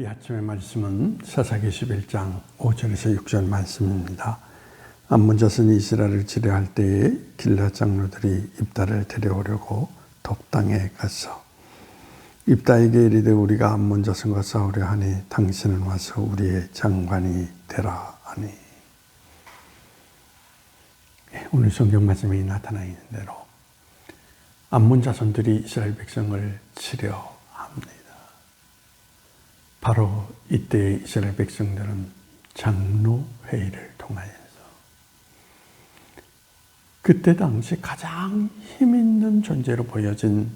이 아침의 말씀은 사사기 11장 5절에서 6절 말씀입니다. 암몬자손이 이스라엘을 치료할 때에 길라 장로들이 입다를 데려오려고 돕당에 가서 입다에게 이르되 우리가 암몬자손과 싸우려 하니 당신은 와서 우리의 장관이 되라 하니 예, 오늘 성경 말씀에 나타나 있는 대로 암몬자손들이 이스라엘 백성을 치료합니다. 바로 이때 이스라엘 백성들은 장로 회의를 통하여서 그때 당시 가장 힘 있는 존재로 보여진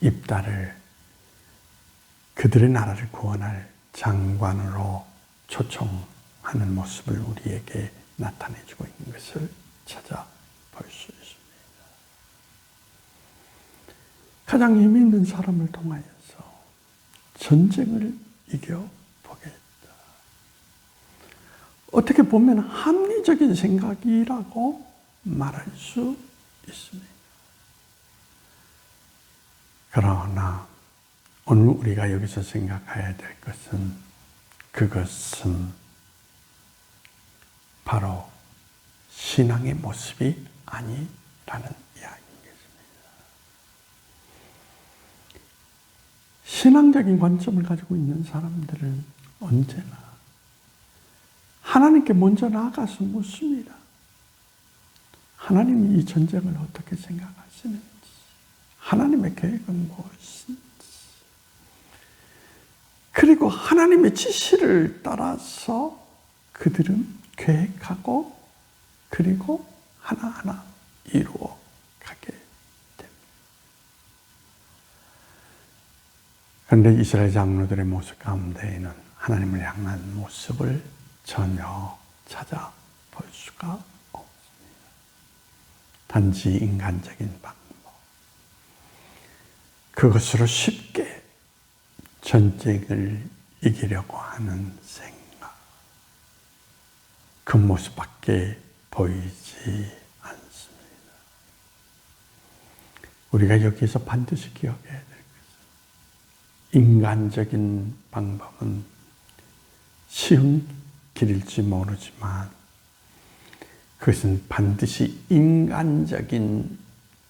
입다를 그들의 나라를 구원할 장관으로 초청하는 모습을 우리에게 나타내주고 있는 것을 찾아 볼 수 있습니다. 가장 힘 있는 사람을 통하여서 전쟁을 이겨보겠다. 어떻게 보면 합리적인 생각이라고 말할 수 있습니다. 그러나 오늘 우리가 여기서 생각해야 될 것은 그것은 바로 신앙의 모습이 아니라는 이야기입니다. 신앙적인 관점을 가지고 있는 사람들은 언제나 하나님께 먼저 나아가서 묻습니다. 하나님이 이 전쟁을 어떻게 생각하시는지, 하나님의 계획은 무엇인지, 그리고 하나님의 지시를 따라서 그들은 계획하고 그리고 하나하나 이루어 가게 됩니다. 그런데 이스라엘 장로들의 모습 가운데에는 하나님을 향한 모습을 전혀 찾아 볼 수가 없습니다. 단지 인간적인 방법. 그것으로 쉽게 전쟁을 이기려고 하는 생각. 그 모습밖에 보이지 않습니다. 우리가 여기서 반드시 기억해야 될 것은 인간적인 방법은 쉬운 길일지 모르지만 그것은 반드시 인간적인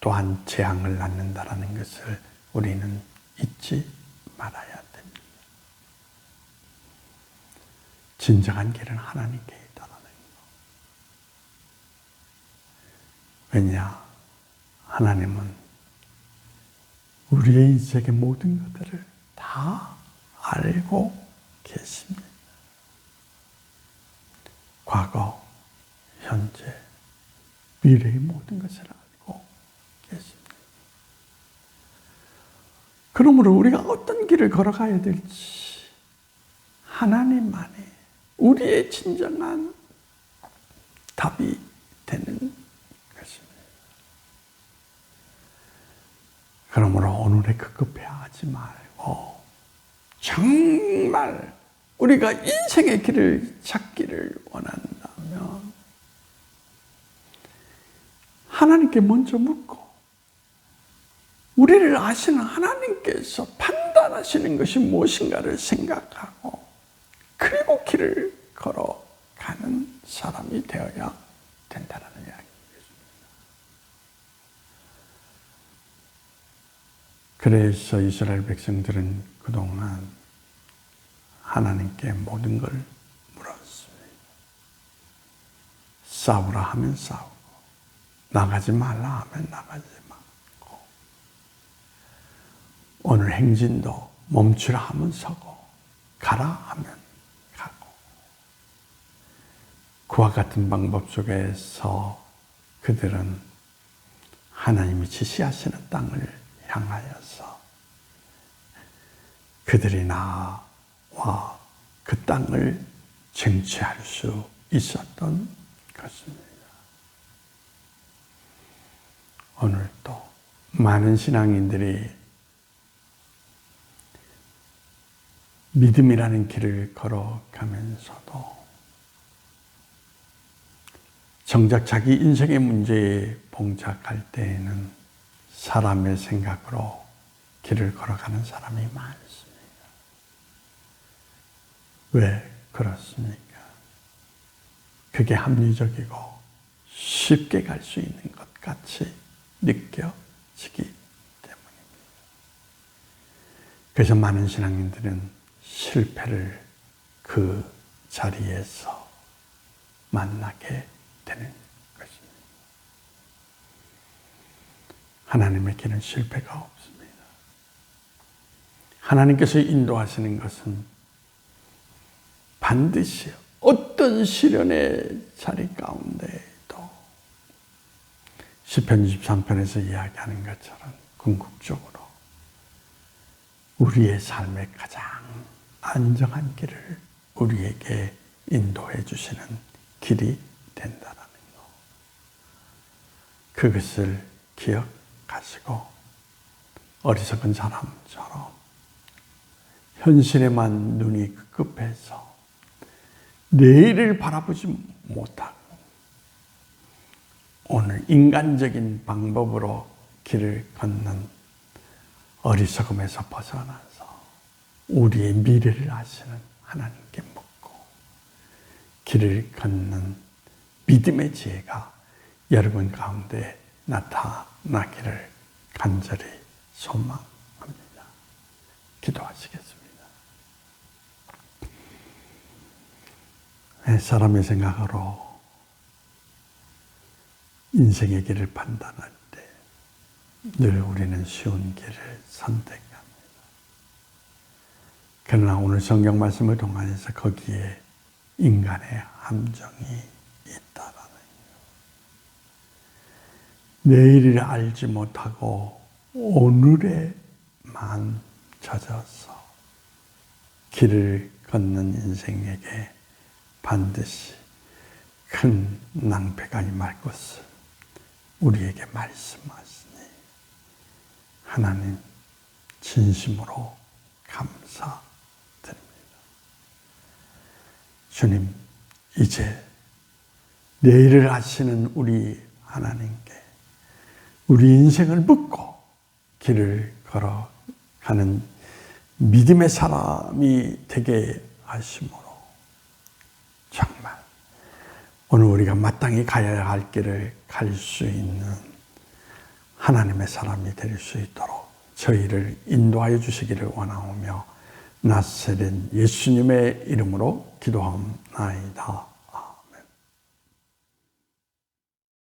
또한 재앙을 낳는다라는 것을 우리는 잊지 말아야 됩니다. 진정한 길은 하나님께 있다는 것. 왜냐? 하나님은 우리의 인생의 모든 것들을 다 알고 계십니다. 과거, 현재, 미래의 모든 것을 알고 계십니다. 그러므로 우리가 어떤 길을 걸어가야 될지 하나님만이 우리의 진정한 답이 되는 것입니다. 그러므로 오늘에 급급해하지 말 고 정말 우리가 인생의 길을 찾기를 원한다면 하나님께 먼저 묻고 우리를 아시는 하나님께서 판단하시는 것이 무엇인가를 생각하고 그리고 길을 걸어가는 사람이 되어야 된다는 이야기입니다. 그래서 이스라엘 백성들은 그동안 하나님께 모든 걸 물었습니다. 싸우라 하면 싸우고, 나가지 말라 하면 나가지 말고, 오늘 행진도 멈추라 하면 서고, 가라 하면 가고, 그와 같은 방법 속에서 그들은 하나님이 지시하시는 땅을 향하여서 그들이 나와 그 땅을 쟁취할 수 있었던 것입니다. 오늘도 많은 신앙인들이 믿음이라는 길을 걸어가면서도 정작 자기 인생의 문제에 봉착할 때에는 사람의 생각으로 길을 걸어가는 사람이 많습니다. 왜 그렇습니까? 그게 합리적이고 쉽게 갈 수 있는 것 같이 느껴지기 때문입니다. 그래서 많은 신앙인들은 실패를 그 자리에서 만나게 되는 것입니다. 하나님의 길은 실패가 없습니다. 하나님께서 인도하시는 것은 반드시 어떤 시련의 자리 가운데도 시편 23편에서 이야기하는 것처럼 궁극적으로 우리의 삶의 가장 안정한 길을 우리에게 인도해 주시는 길이 된다는 것. 그것을 기억 하시고 어리석은 사람처럼 현실에만 눈이 급해서 내일을 바라보지 못하고 오늘 인간적인 방법으로 길을 걷는 어리석음에서 벗어나서 우리의 미래를 아시는 하나님께 묻고 길을 걷는 믿음의 지혜가 여러분 가운데 나타나기를 간절히 소망합니다. 기도하시겠습니다. 네, 사람의 생각으로 인생의 길을 판단할 때 늘 우리는 쉬운 길을 선택합니다. 그러나 오늘 성경 말씀을 통해서 거기에 인간의 함정이 있다라는 것. 내일을 알지 못하고 오늘에만 젖어서 길을 걷는 인생에게 반드시 큰 낭패가 임할 것을 우리에게 말씀하시니 하나님 진심으로 감사드립니다. 주님, 이제 내일을 아시는 우리 하나님께 우리 인생을 묻고 길을 걸어가는 믿음의 사람이 되게 하심으로 정말 오늘 우리가 마땅히 가야 할 길을 갈 수 있는 하나님의 사람이 될 수 있도록 저희를 인도하여 주시기를 원하오며 나세된 예수님의 이름으로 기도하옵나이다.